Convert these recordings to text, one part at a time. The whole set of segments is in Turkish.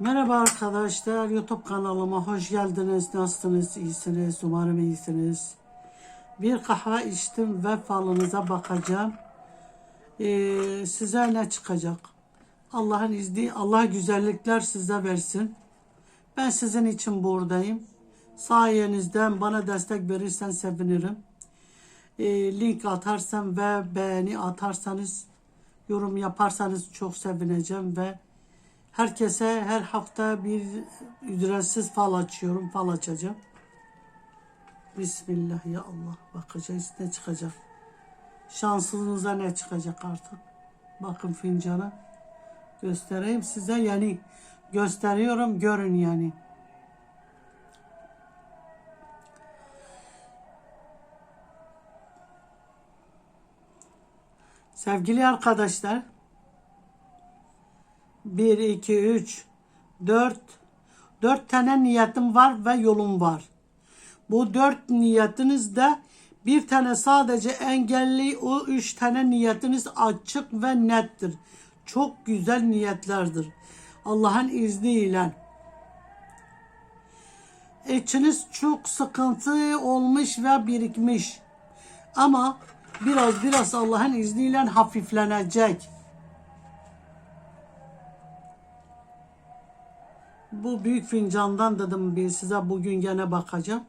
Merhaba arkadaşlar, YouTube kanalıma hoş geldiniz. Nasılsınız? İyisiniz? Umarım iyisiniz. Bir kahve içtim ve falınıza bakacağım. Ee, size ne çıkacak? Allah'ın izni, Allah güzellikler size versin. Ben sizin için buradayım. Sayenizden bana destek verirsen sevinirim. Ee, link atarsan ve beğeni atarsanız, yorum yaparsanız çok sevineceğim ve Herkese her hafta bir ücretsiz fal açıyorum. Fal açacağım. Bismillah ya Allah. Bakacağız ne çıkacak. Şansınıza ne çıkacak artık. Bakın fincana. Göstereyim size yani. Gösteriyorum görün yani. Sevgili arkadaşlar. 1, 2, 3, 4. 4 tane niyetim var ve yolum var. Bu 4 niyetinizde bir tane sadece engelli, o 3 tane niyetiniz açık ve nettir. Çok güzel niyetlerdir. Allah'ın izniyle. İçiniz çok sıkıntı olmuş ve birikmiş. Ama biraz biraz Allah'ın izniyle hafiflenecek. Bu büyük fincandan dedim bir size bugün gene bakacağım.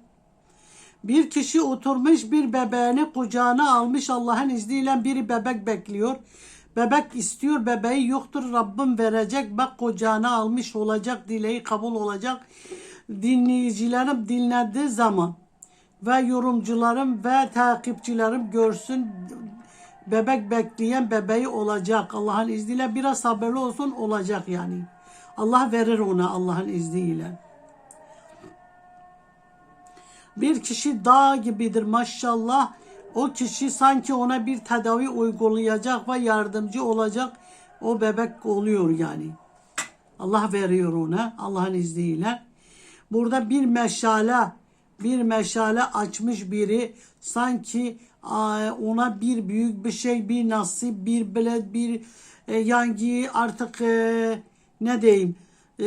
Bir kişi oturmuş bir bebeğini kucağına almış Allah'ın izniyle biri bebek bekliyor. Bebek istiyor bebeği yoktur Rabbim verecek bak kucağına almış olacak dileği kabul olacak. Dinleyicilerim dinlediği zaman ve yorumcularım ve takipçilerim görsün bebek bekleyen bebeği olacak. Allah'ın izniyle biraz sabırlı olsun olacak yani. Allah verir ona Allah'ın izniyle. Bir kişi dağ gibidir maşallah. O kişi sanki ona bir tedavi uygulayacak ve yardımcı olacak. O bebek oluyor yani. Allah veriyor ona Allah'ın izniyle. Burada bir meşale, bir meşale açmış biri sanki ona bir büyük bir şey, bir nasip, bir bilet, bir e, yangi artık e, ne diyeyim e,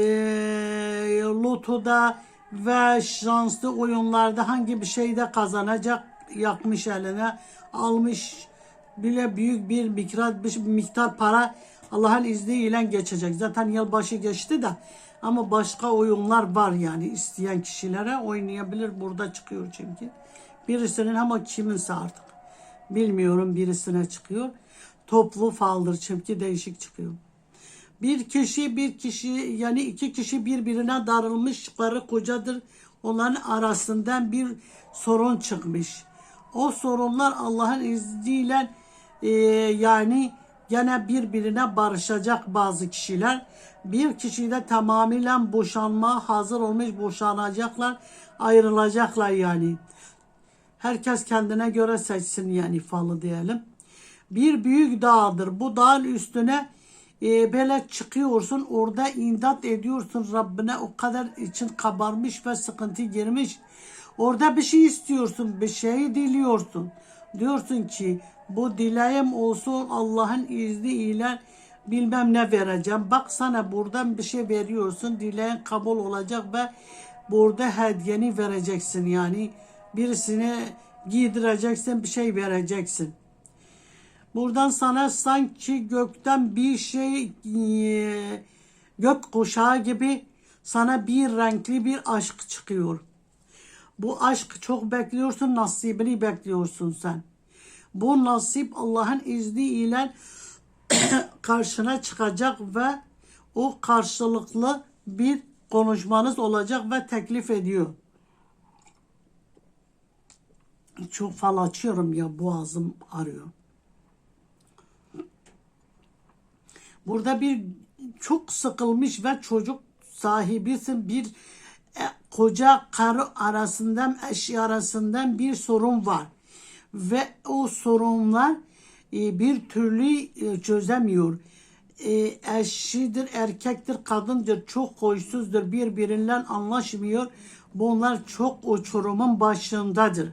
lotoda ve şanslı oyunlarda hangi bir şeyde kazanacak yakmış eline almış bile büyük bir miktar bir miktar para Allah'ın izniyle geçecek. Zaten yılbaşı geçti de ama başka oyunlar var yani isteyen kişilere oynayabilir. Burada çıkıyor çünkü. Birisinin ama kiminse artık. Bilmiyorum birisine çıkıyor. Toplu faldır çünkü değişik çıkıyor. Bir kişi bir kişi yani iki kişi birbirine darılmış karı kocadır. Onların arasından bir sorun çıkmış. O sorunlar Allah'ın izniyle e, yani gene birbirine barışacak bazı kişiler. Bir kişi de tamamıyla boşanma hazır olmuş boşanacaklar ayrılacaklar yani. Herkes kendine göre seçsin yani falı diyelim. Bir büyük dağdır. Bu dağın üstüne e, böyle çıkıyorsun orada imdat ediyorsun Rabbine o kadar için kabarmış ve sıkıntı girmiş. Orada bir şey istiyorsun, bir şeyi diliyorsun. Diyorsun ki bu dileğim olsun Allah'ın izniyle bilmem ne vereceğim. Bak sana buradan bir şey veriyorsun. Dileğin kabul olacak ve burada hediyeni vereceksin yani. Birisine giydireceksin, bir şey vereceksin. Buradan sana sanki gökten bir şey e, gök kuşağı gibi sana bir renkli bir aşk çıkıyor. Bu aşk çok bekliyorsun, nasibini bekliyorsun sen. Bu nasip Allah'ın izniyle karşına çıkacak ve o karşılıklı bir konuşmanız olacak ve teklif ediyor. Çok fal açıyorum ya boğazım arıyor. Burada bir çok sıkılmış ve çocuk sahibisin bir e, koca karı arasından eşi arasından bir sorun var ve o sorunlar e, bir türlü e, çözemiyor. E, eşidir, erkektir, kadındır, çok koysuzdur, birbirinden anlaşmıyor. Bunlar çok uçurumun başındadır.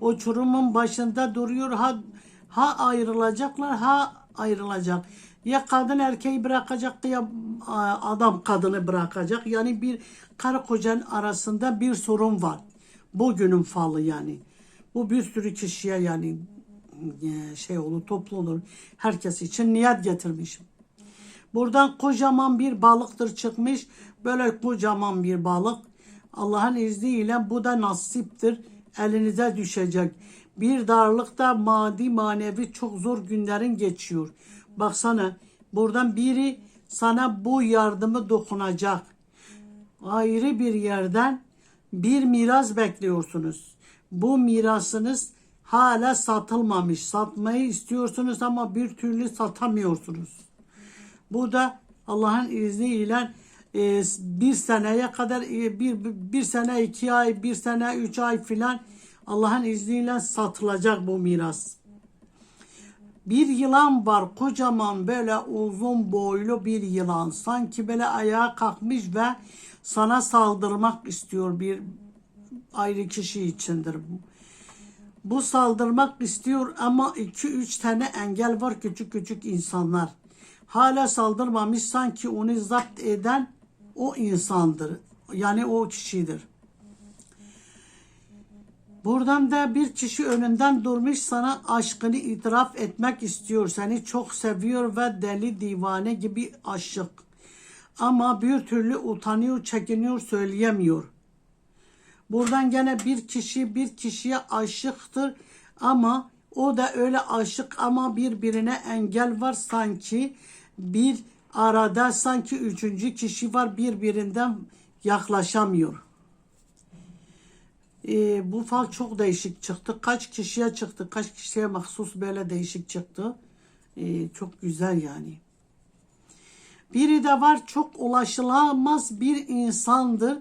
Uçurumun başında duruyor. Ha, ha ayrılacaklar, ha ayrılacak. Ya kadın erkeği bırakacak ya adam kadını bırakacak. Yani bir karı kocanın arasında bir sorun var. Bugünün falı yani. Bu bir sürü kişiye yani e, şey olur, toplu olur. Herkes için niyet getirmişim. Buradan kocaman bir balıktır çıkmış. Böyle kocaman bir balık. Allah'ın izniyle bu da nasiptir. Elinize düşecek. Bir darlıkta maddi manevi çok zor günlerin geçiyor. Baksana buradan biri sana bu yardımı dokunacak. Ayrı bir yerden bir miras bekliyorsunuz. Bu mirasınız hala satılmamış. Satmayı istiyorsunuz ama bir türlü satamıyorsunuz. Bu da Allah'ın izniyle e, bir seneye kadar e, bir, bir sene iki ay bir sene üç ay filan Allah'ın izniyle satılacak bu miras. Bir yılan var kocaman böyle uzun boylu bir yılan sanki böyle ayağa kalkmış ve sana saldırmak istiyor bir ayrı kişi içindir bu. Bu saldırmak istiyor ama iki üç tane engel var küçük küçük insanlar. Hala saldırmamış sanki onu zapt eden o insandır. Yani o kişidir. Buradan da bir kişi önünden durmuş sana aşkını itiraf etmek istiyor. Seni çok seviyor ve deli divane gibi aşık. Ama bir türlü utanıyor, çekiniyor, söyleyemiyor. Buradan gene bir kişi bir kişiye aşıktır ama o da öyle aşık ama birbirine engel var sanki bir arada sanki üçüncü kişi var birbirinden yaklaşamıyor. Ee, bu fal çok değişik çıktı. Kaç kişiye çıktı, kaç kişiye mahsus böyle değişik çıktı. Ee, çok güzel yani. Biri de var çok ulaşılamaz bir insandır.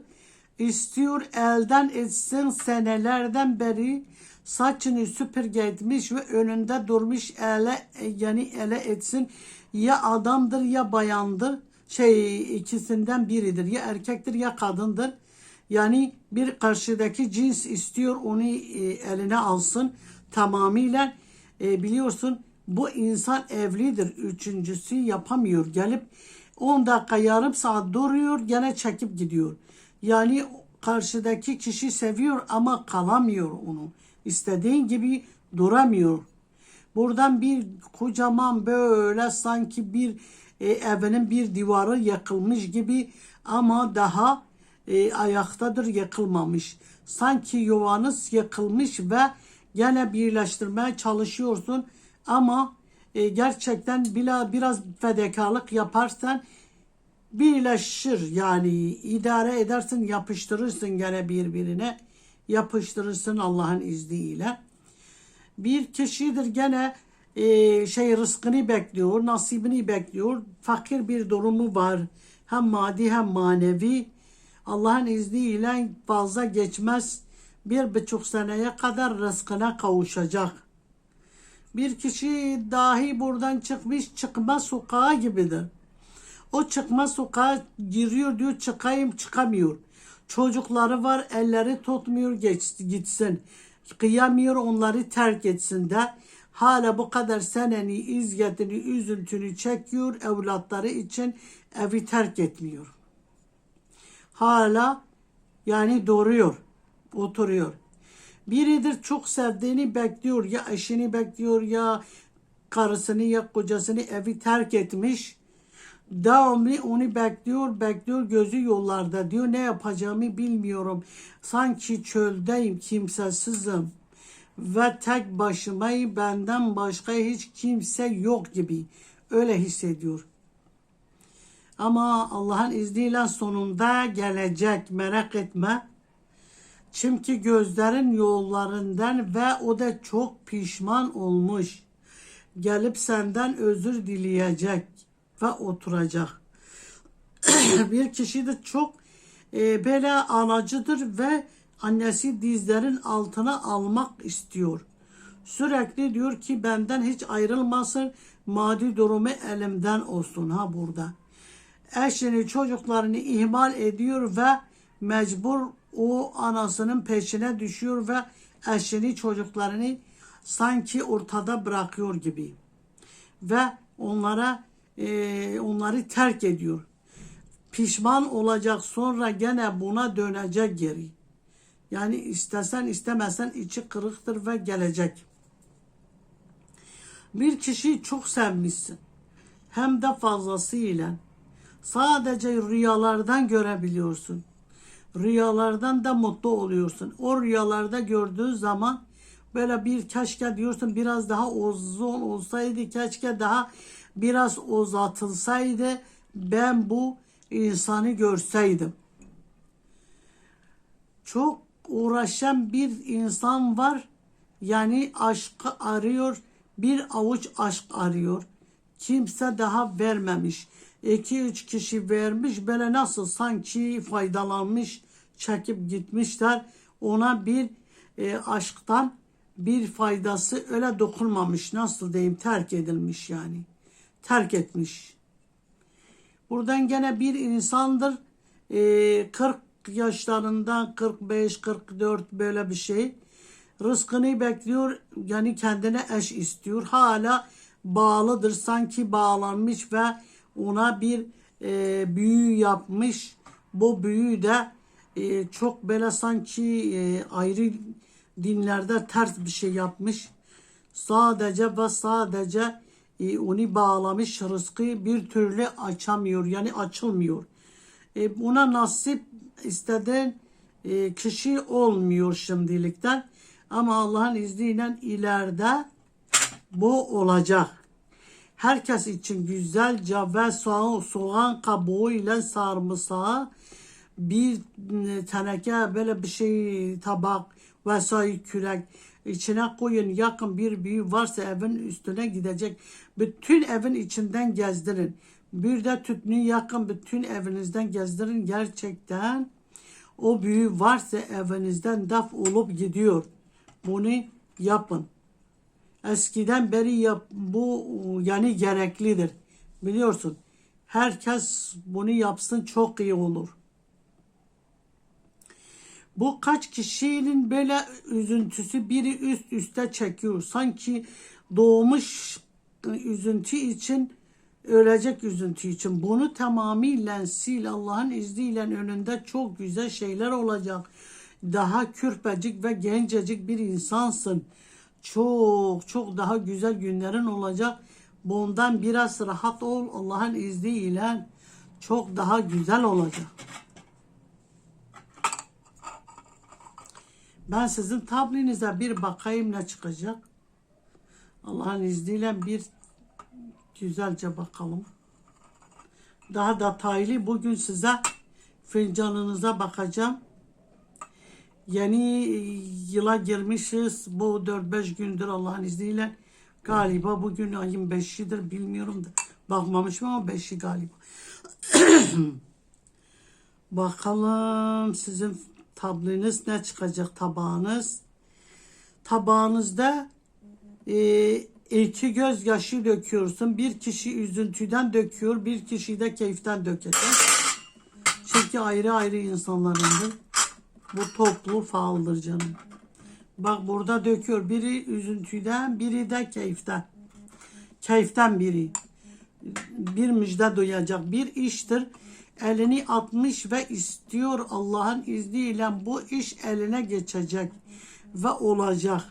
İstiyor elden etsin senelerden beri saçını süpürge etmiş ve önünde durmuş ele yani ele etsin ya adamdır ya bayandır şey ikisinden biridir ya erkektir ya kadındır yani bir karşıdaki cins istiyor onu e, eline alsın tamamıyla. E, biliyorsun bu insan evlidir. Üçüncüsü yapamıyor. Gelip 10 dakika yarım saat duruyor gene çekip gidiyor. Yani karşıdaki kişi seviyor ama kalamıyor onu. İstediğin gibi duramıyor. Buradan bir kocaman böyle sanki bir e, evinin bir divarı yakılmış gibi ama daha e, ayaktadır yakılmamış. Sanki yuvanız yakılmış ve gene birleştirmeye çalışıyorsun ama e, gerçekten bila, biraz fedakarlık yaparsan birleşir yani idare edersin yapıştırırsın gene birbirine yapıştırırsın Allah'ın izniyle bir kişidir gene e, şey rızkını bekliyor, nasibini bekliyor. Fakir bir durumu var. Hem maddi hem manevi. Allah'ın izniyle fazla geçmez. Bir buçuk seneye kadar rızkına kavuşacak. Bir kişi dahi buradan çıkmış çıkma sokağa gibidir. O çıkma sokağa giriyor diyor çıkayım çıkamıyor. Çocukları var elleri tutmuyor geç, gitsin kıyamıyor onları terk etsin de hala bu kadar seneni, izzetini, üzüntünü çekiyor evlatları için evi terk etmiyor. Hala yani doğuruyor, oturuyor. Biridir çok sevdiğini bekliyor ya eşini bekliyor ya karısını ya kocasını evi terk etmiş. Devamlı onu bekliyor, bekliyor gözü yollarda diyor. Ne yapacağımı bilmiyorum. Sanki çöldeyim, kimsesizim. Ve tek başımayım, benden başka hiç kimse yok gibi. Öyle hissediyor. Ama Allah'ın izniyle sonunda gelecek, merak etme. Çünkü gözlerin yollarından ve o da çok pişman olmuş. Gelip senden özür dileyecek ve oturacak. bir kişi de çok e, böyle anacıdır ve annesi dizlerin altına almak istiyor. Sürekli diyor ki benden hiç ayrılmasın, maddi durumu elimden olsun ha burada. Eşini çocuklarını ihmal ediyor ve mecbur o anasının peşine düşüyor ve eşini çocuklarını sanki ortada bırakıyor gibi. Ve onlara e, onları terk ediyor. Pişman olacak sonra gene buna dönecek geri. Yani istesen istemesen içi kırıktır ve gelecek. Bir kişiyi çok sevmişsin. Hem de fazlasıyla. Sadece rüyalardan görebiliyorsun. Rüyalardan da mutlu oluyorsun. O rüyalarda gördüğün zaman böyle bir keşke diyorsun biraz daha uzun olsaydı, keşke daha biraz uzatılsaydı ben bu insanı görseydim. Çok uğraşan bir insan var. Yani aşkı arıyor. Bir avuç aşk arıyor. Kimse daha vermemiş. İki üç kişi vermiş. Böyle nasıl sanki faydalanmış, çekip gitmişler. Ona bir e, aşktan bir faydası öyle dokunmamış. Nasıl diyeyim terk edilmiş yani. Terk etmiş. Buradan gene bir insandır. e, 40 yaşlarında 45 44 böyle bir şey. Rızkını bekliyor. Yani kendine eş istiyor. Hala bağlıdır. Sanki bağlanmış ve ona bir e, büyü yapmış. Bu büyü de e, çok böyle sanki e, ayrı dinlerde ters bir şey yapmış. Sadece ve sadece e, onu bağlamış rızkı bir türlü açamıyor. Yani açılmıyor. E, buna nasip istediğin e, kişi olmuyor şimdilikten. Ama Allah'ın izniyle ileride bu olacak. Herkes için güzelce ve soğan, soğan kabuğu ile sarımsağı bir e, teneke böyle bir şey tabak vesaire kürek içine koyun yakın bir büyü varsa evin üstüne gidecek. Bütün evin içinden gezdirin. Bir de tütünü yakın bütün evinizden gezdirin. Gerçekten o büyü varsa evinizden def olup gidiyor. Bunu yapın. Eskiden beri yap, bu yani gereklidir. Biliyorsun. Herkes bunu yapsın çok iyi olur. Bu kaç kişinin böyle üzüntüsü biri üst üste çekiyor. Sanki doğmuş üzüntü için ölecek üzüntü için. Bunu tamamıyla sil Allah'ın izniyle önünde çok güzel şeyler olacak. Daha kürpecik ve gencecik bir insansın. Çok çok daha güzel günlerin olacak. Bundan biraz rahat ol Allah'ın izniyle çok daha güzel olacak. Ben sizin tablinize bir bakayım ne çıkacak. Allah'ın izniyle bir güzelce bakalım. Daha detaylı bugün size fincanınıza bakacağım. Yeni yıla girmişiz. Bu 4-5 gündür Allah'ın izniyle. Galiba bugün ayın 5'idir bilmiyorum da. Bakmamışım ama 5'i galiba. Bakalım sizin tablınız ne çıkacak tabağınız. Tabağınızda e, iki gözyaşı döküyorsun. Bir kişi üzüntüden döküyor, bir kişi de keyiften dökecek. Çünkü ayrı ayrı insanlarındır. Bu toplu faaldır canım. Bak burada döküyor. Biri üzüntüden, biri de keyiften. Keyiften biri. Bir müjde duyacak. Bir iştir. Elini atmış ve istiyor Allah'ın izniyle bu iş eline geçecek ve olacak.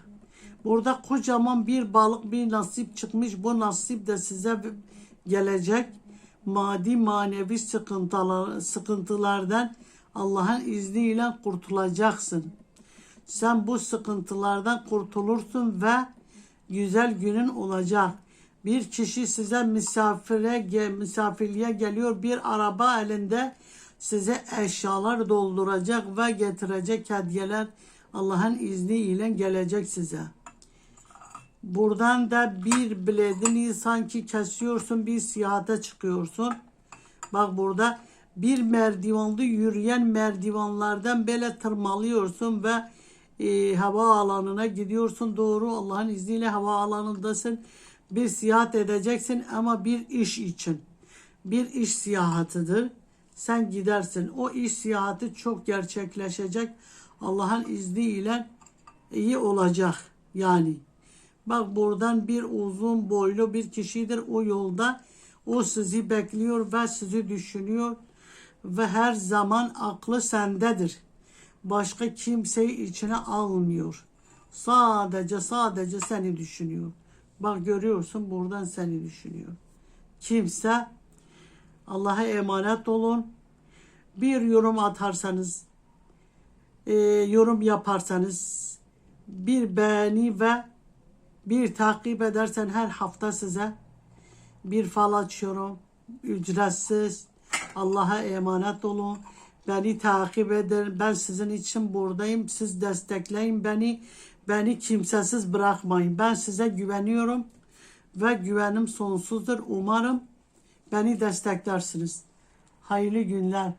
Burada kocaman bir balık bir nasip çıkmış. Bu nasip de size gelecek. Maddi manevi sıkıntılar, sıkıntılardan Allah'ın izniyle kurtulacaksın. Sen bu sıkıntılardan kurtulursun ve güzel günün olacak. Bir kişi size misafire misafirliğe geliyor. Bir araba elinde size eşyalar dolduracak ve getirecek hediyeler Allah'ın izniyle gelecek size. Buradan da bir biledini sanki kesiyorsun bir siyahata çıkıyorsun. Bak burada bir merdivenli yürüyen merdivenlerden böyle tırmalıyorsun ve e, hava alanına gidiyorsun. Doğru Allah'ın izniyle hava alanındasın. Bir seyahat edeceksin ama bir iş için. Bir iş seyahatıdır. Sen gidersin. O iş seyahati çok gerçekleşecek. Allah'ın izniyle iyi olacak yani. Bak buradan bir uzun boylu bir kişidir o yolda. O sizi bekliyor ve sizi düşünüyor ve her zaman aklı sendedir. Başka kimseyi içine almıyor. Sadece sadece seni düşünüyor. Bak görüyorsun buradan seni düşünüyor. Kimse Allah'a emanet olun. Bir yorum atarsanız, e, yorum yaparsanız, bir beğeni ve bir takip edersen her hafta size bir fal açıyorum. Ücretsiz. Allah'a emanet olun. Beni takip edin. Ben sizin için buradayım. Siz destekleyin beni. Beni kimsesiz bırakmayın. Ben size güveniyorum ve güvenim sonsuzdur. Umarım beni desteklersiniz. Hayırlı günler.